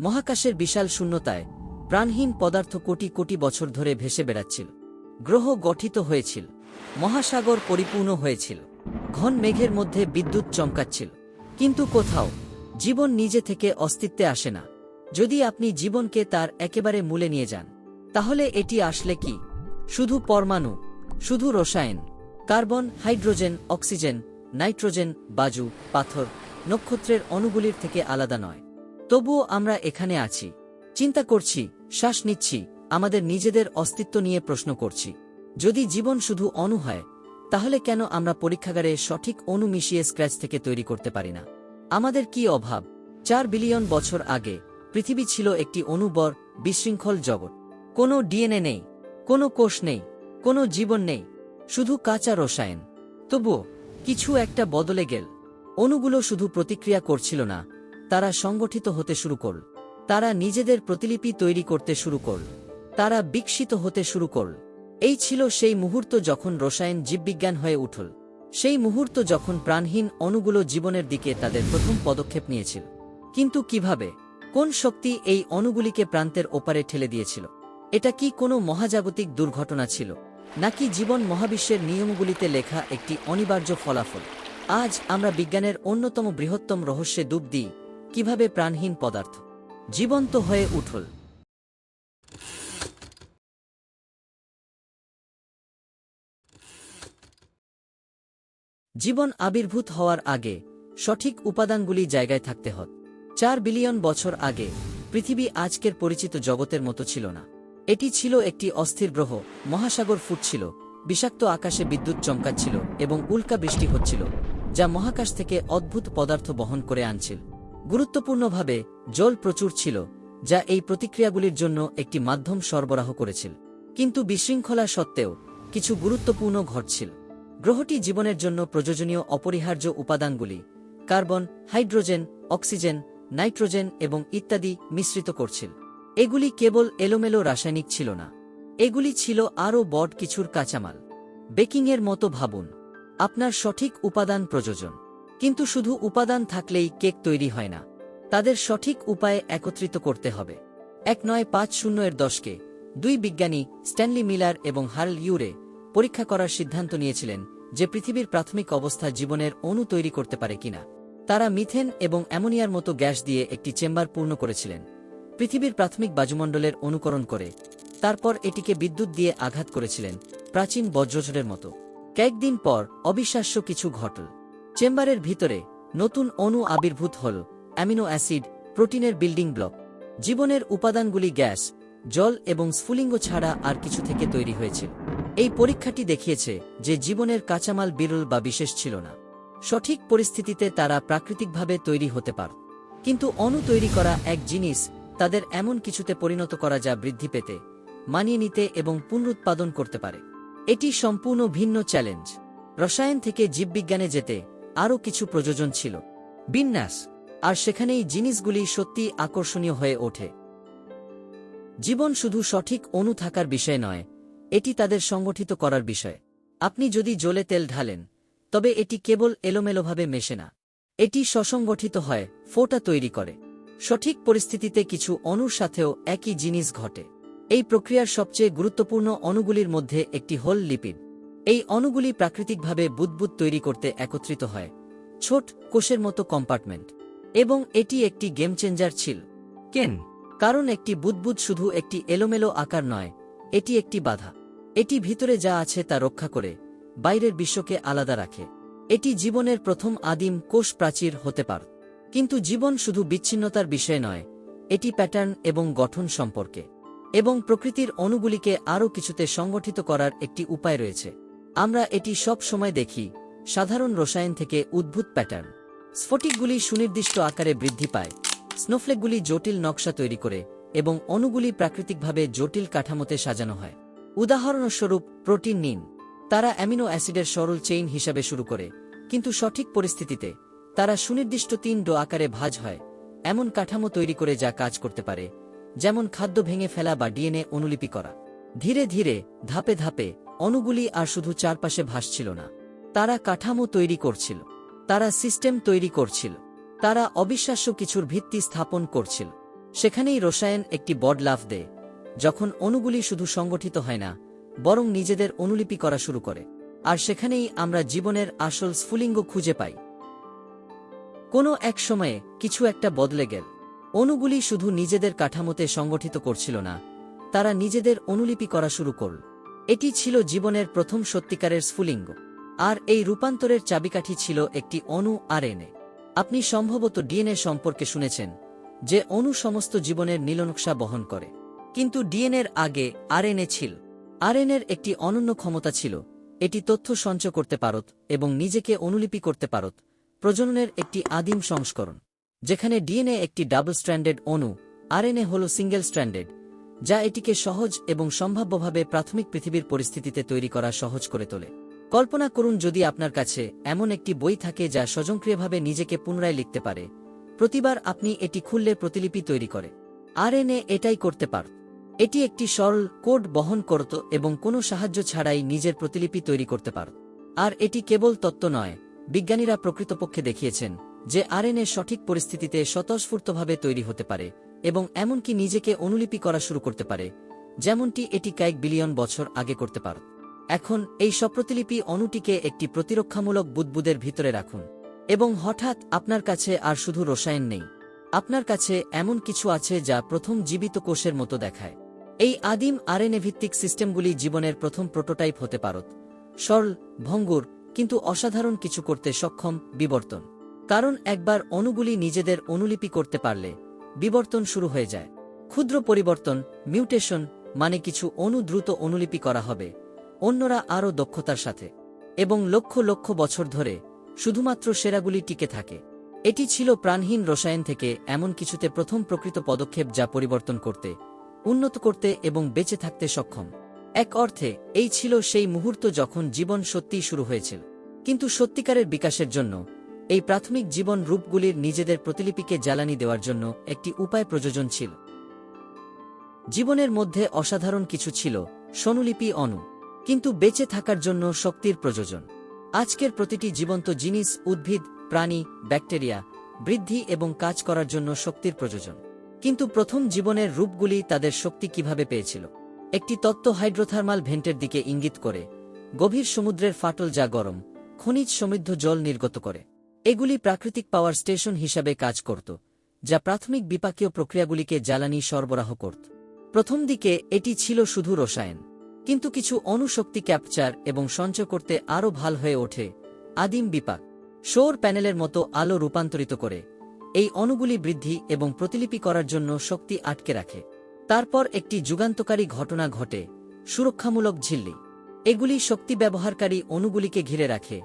মহাকাশের বিশাল শূন্যতায় প্রাণহীন পদার্থ কোটি কোটি বছর ধরে ভেসে বেড়াচ্ছিল। গ্রহ গঠিত হয়েছিল, মহাসাগর পরিপূর্ণ হয়েছিল, ঘন মেঘের মধ্যে বিদ্যুৎ চমকাচ্ছিল। কিন্তু কোথাও জীবন নিজে থেকে অস্তিত্বে আসে না। যদি আপনি জীবনকে তার একেবারে মূলে নিয়ে যান, তাহলে এটি আসলে কি? শুধু পরমাণু, শুধু রসায়ন, কার্বন, হাইড্রোজেন, অক্সিজেন, নাইট্রোজেন, বাজু, পাথর, নক্ষত্রের অণুগুলির থেকে আলাদা নয়। তবুও আমরা এখানে আছি। চিন্তা করছি, শ্বাস নিচ্ছি, আমাদের নিজেদের অস্তিত্ব নিয়ে প্রশ্ন করছি। যদি জীবন শুধু অণু হয়, তাহলে কেন আমরা পরীক্ষাগারে সঠিক অণু মিশিয়ে স্ক্র্যাচ থেকে তৈরি করতে পারি না? আমাদের কি অভাব? চার বিলিয়ন বছর আগে পৃথিবী ছিল একটি অনুবর, বিশৃঙ্খল জগৎ। কোনো ডিএনএ নেই, কোনো কোষ নেই, কোনো জীবন নেই, শুধু কাঁচা রসায়ন। তবুও কিছু একটা বদলে গেল। অণুগুলো শুধু প্রতিক্রিয়া করছিল না তারা সংগঠিত হতে শুরু করল তারা নিজেদের প্রতিলিপি তৈরি করতে শুরু করল তারা বিকশিত হতে শুরু করল এই ছিল সেই মুহূর্ত যখন রসায়ন জীববিজ্ঞান হয়ে উঠল। সেই মুহূর্ত যখন প্রাণহীন অণুগুলো জীবনের দিকে তাদের প্রথম পদক্ষেপ নিয়েছিল। কিন্তু কীভাবে? কোন শক্তি এই অণুগুলিকে প্রান্তের ওপারে ঠেলে দিয়েছিল? এটা কি কোনো মহাজাগতিক দুর্ঘটনা ছিল? নাকি জীবন মহাবিশ্বের নিয়মগুলিতে লেখা একটি অনিবার্য ফলাফল? আজ আমরা বিজ্ঞানের অন্যতম বৃহত্তম রহস্যে ডুব দিই কীভাবে প্রাণহীন পদার্থ? জীবন্ত হয়ে উঠল। জীবন আবির্ভূত হওয়ার আগে সঠিক উপাদানগুলি জায়গায় থাকতে হত চার বিলিয়ন বছর আগে পৃথিবী আজকের পরিচিত জগতের মতো ছিল না। এটি ছিল একটি অস্থির গ্রহ, মহাসাগর ফুটছিল, বিষাক্ত আকাশে বিদ্যুৎ চমকাচ্ছিল এবং উল্কা বৃষ্টি হচ্ছিল, যা মহাকাশ থেকে অদ্ভুত পদার্থ বহন করে আনছিল। গুরুত্বপূর্ণভাবে জল প্রচুর ছিল, যা এই প্রতিক্রিয়াগুলির জন্য একটি মাধ্যম সরবরাহ করেছিল। কিন্তু বিশৃঙ্খলা সত্ত্বেও কিছু গুরুত্বপূর্ণ ঘটছিল। গ্রহটি জীবনের জন্য প্রয়োজনীয় অপরিহার্য উপাদানগুলি, কার্বন, হাইড্রোজেন, অক্সিজেন, নাইট্রোজেন এবং ইত্যাদি মিশ্রিত করছিল। এগুলি কেবল এলোমেলো রাসায়নিক ছিল না। এগুলি ছিল আরও বড় কিছুর কাঁচামাল। বেকিংয়ের মতো ভাবুন, আপনার সঠিক উপাদান প্রয়োজন। কিন্তু শুধু উপাদান থাকলেই কেক তৈরি হয় না। তাদের সঠিক উপায়ে একত্রিত করতে হবে। এক নয় পাঁচ শূন্য এর দশকে দুই বিজ্ঞানী স্ট্যানলি মিলার এবং হার্ল ইউরে পরীক্ষা করার সিদ্ধান্ত নিয়েছিলেন যে পৃথিবীর প্রাথমিক অবস্থা জীবনের অণু তৈরি করতে পারে কিনা। তারা মিথেন এবং অ্যামোনিয়ার মতো গ্যাস দিয়ে একটি চেম্বার পূর্ণ করেছিলেন। পৃথিবীর প্রাথমিক বাজুমণ্ডলের অনুকরণ করে। তারপর এটিকে বিদ্যুৎ দিয়ে আঘাত করেছিলেন প্রাচীন বজ্রঝড়ের মতো। কয়েকদিন পর অবিশ্বাস্য কিছু ঘটল। চেম্বারের ভিতরে নতুন অণু আবির্ভূত হল, অ্যামিনো অ্যাসিড, প্রোটিনের বিল্ডিং ব্লক। জীবনের উপাদানগুলি গ্যাস, জল এবং স্ফুলিঙ্গ ছাড়া আর কিছু থেকে তৈরি হয়েছিল এই পরীক্ষাটি দেখিয়েছে যে জীবনের কাঁচামাল বিরল বা বিশেষ ছিল না। সঠিক পরিস্থিতিতে তারা প্রাকৃতিকভাবে তৈরি হতে পার। কিন্তু অণু তৈরি করা এক জিনিস তাদের এমন কিছুতে পরিণত করা যা বৃদ্ধি পেতে, মানিয়ে নিতে এবং পুনরুৎপাদন করতে পারে। এটি সম্পূর্ণ ভিন্ন চ্যালেঞ্জ। রসায়ন থেকে জীববিজ্ঞানে যেতে আরও কিছু প্রযোজন ছিল। বিন্যাস, আর সেখানেই জিনিসগুলি সত্যি আকর্ষণীয় হয়ে ওঠে। জীবন শুধু সঠিক অণু থাকার বিষয় নয়, এটি তাদের সংগঠিত করার বিষয়। আপনি যদি জলে তেল ঢালেন, তবে এটি কেবল এলোমেলোভাবে মেশে না। এটি সসংগঠিত হয়, ফোটা তৈরি করে। সঠিক পরিস্থিতিতে কিছু অণুর সাথেও একই জিনিস ঘটে। এই প্রক্রিয়ার সবচেয়ে গুরুত্বপূর্ণ অণুগুলির মধ্যে একটি হল লিপিড। এই অণুগুলি প্রাকৃতিকভাবে বুদবুদ তৈরি করতে একত্রিত হয়। ছোট কোষের মতো কম্পার্টমেন্ট। এবং এটি একটি গেম চেঞ্জার ছিল। কেন? কারণ একটি বুদবুদ শুধু একটি এলোমেলো আকার নয়, এটি একটি বাধা। এটি ভিতরে যা আছে তা রক্ষা করে, বাইরের বিশ্বকে আলাদা রাখে। এটি জীবনের প্রথম আদিম কোষ প্রাচীর হতে পার। কিন্তু জীবন শুধু বিচ্ছিন্নতার বিষয় নয়, এটি প্যাটার্ন এবং গঠন সম্পর্কে। এবং প্রকৃতির অণুগুলিকে আরও কিছুতে সংগঠিত করার একটি উপায় রয়েছে। আমরা এটি সব সময় দেখি, সাধারণ রসায়ন থেকে উদ্ভূত প্যাটার্ন। স্ফটিকগুলি সুনির্দিষ্ট আকারে বৃদ্ধি পায়, স্নোফ্লেকগুলি জটিল নকশা তৈরি করে এবং অণুগুলি প্রাকৃতিকভাবে জটিল কাঠামোতে সাজানো হয়। উদাহরণস্বরূপ, প্রোটিন নিন তারা অ্যামিনো অ্যাসিডের সরল চেইন হিসাবে শুরু করে, কিন্তু সঠিক পরিস্থিতিতে, তারা সুনির্দিষ্ট তিন ডো আকারে ভাজ হয়, এমন কাঠামো তৈরি করে যা কাজ করতে পারে, যেমন খাদ্য ভেঙে ফেলা বা ডিএনএ অনুলিপি করা। ধীরে ধীরে, ধাপে ধাপে অণুগুলি আর শুধু চারপাশে ভাসছিল না। তারা কাঠামো তৈরি করছিল। তারা সিস্টেম তৈরি করছিল। তারা অবিশ্বাস্য কিছুর ভিত্তি স্থাপন করছিল। সেখানেই রসায়ন একটি বড লাফ দেয়। যখন অণুগুলি শুধু সংগঠিত হয় না, বরং নিজেদের অনুলিপি করা শুরু করে। আর সেখানেই আমরা জীবনের আসল স্ফুলিঙ্গ খুঁজে পাই। কোনো এক সময়ে কিছু একটা বদলে গেল। অণুগুলি শুধু নিজেদের কাঠামোতে সংগঠিত করছিল না, তারা নিজেদের অনুলিপি করা শুরু করল। এটি ছিল জীবনের প্রথম সত্যিকারের স্ফুলিঙ্গ, আর এই রূপান্তরের চাবিকাঠি ছিল একটি অণু আরএনএ। আপনি সম্ভবত ডিএনএ সম্পর্কে শুনেছেন, যে অণু সমস্ত জীবনের নীলনকশা বহন করে। কিন্তু ডিএনএর আগে আরএনএ ছিল। আরএনএর একটি অনন্য ক্ষমতা ছিল, এটি তথ্য সঞ্চয় করতে পারত এবং নিজেকে অনুলিপি করতে পারত, প্রজননের একটি আদিম সংস্করণ, যেখানে ডিএনএ একটি ডাবল স্ট্র্যান্ডেড অণু, আরএনএ হল সিঙ্গেল স্ট্র্যান্ডেড যা এটিকে সহজ এবং সম্ভাব্যভাবে প্রাথমিক পৃথিবীর পরিস্থিতিতে তৈরি করা সহজ করে তোলে। কল্পনা করুন যদি আপনার কাছে এমন একটি বই থাকে যা স্বয়ংক্রিয়ভাবে নিজেকে পুনরায় লিখতে পারে। প্রতিবার আপনি এটি খুললে প্রতিলিপি তৈরি করে। আরএনএ এটাই করতে পারত এটি একটি সরল কোড বহন করত এবং কোনো সাহায্য ছাড়াই নিজের প্রতিলিপি তৈরি করতে পারত আর এটি কেবল তত্ত্ব নয়, বিজ্ঞানীরা প্রকৃতপক্ষে দেখিয়েছেন যে আরএনএ সঠিক পরিস্থিতিতে স্বতঃস্ফূর্তভাবে তৈরি হতে পারে। এবং এমনকি নিজেকে অনুলিপি করা শুরু করতে পারে, যেমনটি এটি কয়েক বিলিয়ন বছর আগে করতে পারত এখন, এই স্বপ্রতিলিপি অণুটিকে একটি প্রতিরক্ষামূলক বুদবুদের ভিতরে রাখুন। এবং হঠাৎ আপনার কাছে আর শুধু রসায়ন নেই। আপনার কাছে এমন কিছু আছে যা প্রথম জীবিত কোষের মতো দেখায়। এই আদিম আরএনএ ভিত্তিক সিস্টেমগুলি জীবনের প্রথম প্রোটোটাইপ হতে পারত। সরল, ভঙ্গুর, কিন্তু অসাধারণ কিছু করতে সক্ষম, বিবর্তন। কারণ একবার অণুগুলি নিজেদের অনুলিপি করতে পারলে বিবর্তন শুরু হয়ে যায়। ক্ষুদ্র পরিবর্তন, মিউটেশন মানে কিছু অণু দ্রুত অনুলিপি করা হবে, অন্যরা আরও দক্ষতার সাথে। এবং লক্ষ লক্ষ বছর ধরে শুধুমাত্র সেরাগুলি টিকে থাকে। এটি ছিল প্রাণহীন রসায়ন থেকে এমন কিছুতে প্রথম প্রকৃত পদক্ষেপ যা পরিবর্তন করতে, উন্নত করতে এবং বেঁচে থাকতে সক্ষম। এক অর্থে, এই ছিল সেই মুহূর্ত যখন জীবন সত্যিই শুরু হয়েছিল। কিন্তু সত্যিকারের বিকাশের জন্য এই প্রাথমিক জীবন রূপগুলির নিজেদের প্রতিলিপিকে জ্বালানি দেওয়ার জন্য একটি উপায় প্রযোজন ছিল। জীবনের মধ্যে অসাধারণ কিছু ছিল স্বনুলিপি অনু কিন্তু বেঁচে থাকার জন্য শক্তির প্রযোজন। আজকের প্রতিটি জীবন্ত জিনিস, উদ্ভিদ, প্রাণী, ব্যাকটেরিয়া, বৃদ্ধি এবং কাজ করার জন্য শক্তির প্রযোজন। কিন্তু প্রথম জীবনের রূপগুলি তাদের শক্তি কীভাবে পেয়েছিল? একটি তত্ত্ব হাইড্রোথার্মাল ভেন্টের দিকে ইঙ্গিত করে, গভীর সমুদ্রের ফাটল যা গরম, খনিজ সমৃদ্ধ জল নির্গত করে। এগুলি প্রাকৃতিক পাওয়ার স্টেশন হিসাবে কাজ করত, যা প্রাথমিক বিপাকীয় প্রক্রিয়াগুলিকে জ্বালানি সরবরাহ করত। প্রথম দিকে এটি ছিল শুধু রসায়ন, কিন্তু কিছু অনুশক্তি ক্যাপচার এবং সঞ্চয় করতে আরও ভালো হয়ে ওঠে আদিম বিপাক, সৌর প্যানেলের মতো আলো রূপান্তরিত করে। এই অণুগুলি বৃদ্ধি এবং প্রতিলিপি করার জন্য শক্তি আটকে রাখে। তারপর একটি যুগান্তকারী ঘটনা ঘটে, সুরক্ষামূলক ঝিল্লি। এগুলি শক্তি ব্যবহারকারী অণুগুলিকে ঘিরে রাখে।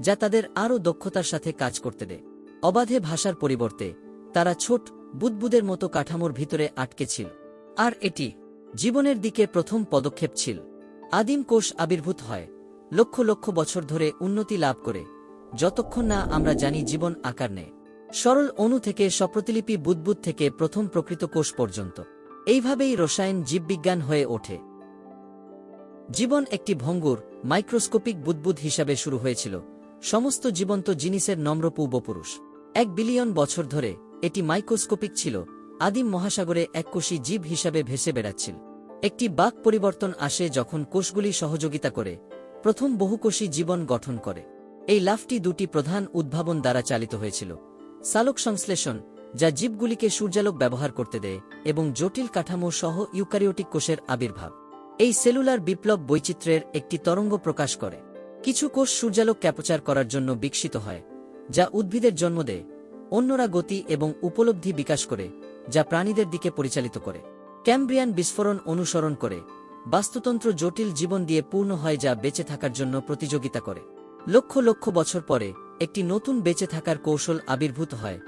যা তাদের আরও দক্ষতার সাথে কাজ করতে দেয়। অবাধে ভাষার পরিবর্তে, তারা ছোট, বুদবুদের মতো কাঠামোর ভিতরে আটকে ছিল। আর এটি জীবনের দিকে প্রথম পদক্ষেপ ছিল। আদিম কোষ আবির্ভূত হয়, লক্ষ লক্ষ বছর ধরে উন্নতি লাভ করে, যতক্ষণ না আমরা জানি জীবন আকার নেয়। সরল অণু থেকে স্বপ্রতিলিপি বুদবুদ থেকে প্রথম প্রকৃত কোষ পর্যন্ত। এইভাবেই রসায়ন জীববিজ্ঞান হয়ে ওঠে। জীবন একটি ভঙ্গুর, মাইক্রোস্কোপিক বুদবুদ হিসাবে শুরু হয়েছিল। সমস্ত জীবন্ত জিনিসের নম্র পূর্বপুরুষ। এক বিলিয়ন বছর ধরে এটি মাইক্রোস্কোপিক ছিল, আদিম মহাসাগরে এককোষী জীব হিসাবে ভেসে বেড়াচ্ছিল। একটি বাক পরিবর্তন আসে যখন কোষগুলি সহযোগিতা করে, প্রথম বহুকোষী জীবন গঠন করে। এই লাফটি দুটি প্রধান উদ্ভাবন দ্বারা চালিত হয়েছিল। সালোক সংশ্লেষণ, যা জীবগুলিকে সূর্যালোক ব্যবহার করতে দেয়, এবং জটিল কাঠামো সহ ইউকারিওটিক কোষের আবির্ভাব। এই সেলুলার বিপ্লব বৈচিত্র্যের একটি তরঙ্গ প্রকাশ করে। কিছু কোষ সূর্যালোক ক্যাপচার করার জন্য বিকশিত হয়, যা উদ্ভিদের জন্ম দেয়, অন্যরা গতি এবং উপলব্ধি বিকাশ করে, যা প্রাণীদের দিকে পরিচালিত করে। ক্যাম্ব্রিয়ান বিস্ফোরণ অনুসরণ করে, বাস্তুতন্ত্র জটিল জীবন দিয়ে পূর্ণ হয় যা বেঁচে থাকার জন্য প্রতিযোগিতা করে। লক্ষ লক্ষ বছর পরে, একটি নতুন বেঁচে থাকার কৌশল আবির্ভূত হয়,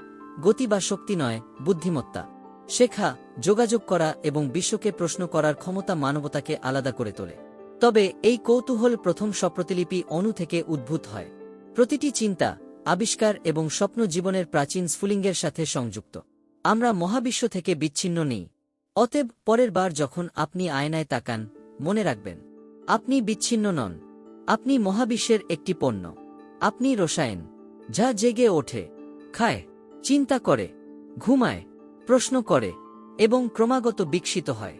গতি বা শক্তি নয়, বুদ্ধিমত্তা। শেখা, যোগাযোগ করা এবং বিশ্বকে প্রশ্ন করার ক্ষমতা মানবতাকে আলাদা করে তোলে। তবে এই কৌতূহল প্রথম স্বপ্রতিলিপি অণু থেকে উদ্ভূত হয়। প্রতিটি চিন্তা, আবিষ্কার এবং স্বপ্ন জীবনের প্রাচীন স্ফুলিঙ্গের সাথে সংযুক্ত। আমরা মহাবিশ্ব থেকে বিচ্ছিন্ন নেই। অতএব পরের বার যখন আপনি আয়নায় তাকান, মনে রাখবেন, আপনি বিচ্ছিন্ন নন। আপনি মহাবিশ্বের একটি পণ্য। আপনি রসায়ন। যা জেগে ওঠে, খায়, চিন্তা করে, ঘুমায়, প্রশ্ন করে এবং ক্রমাগত বিকশিত হয়।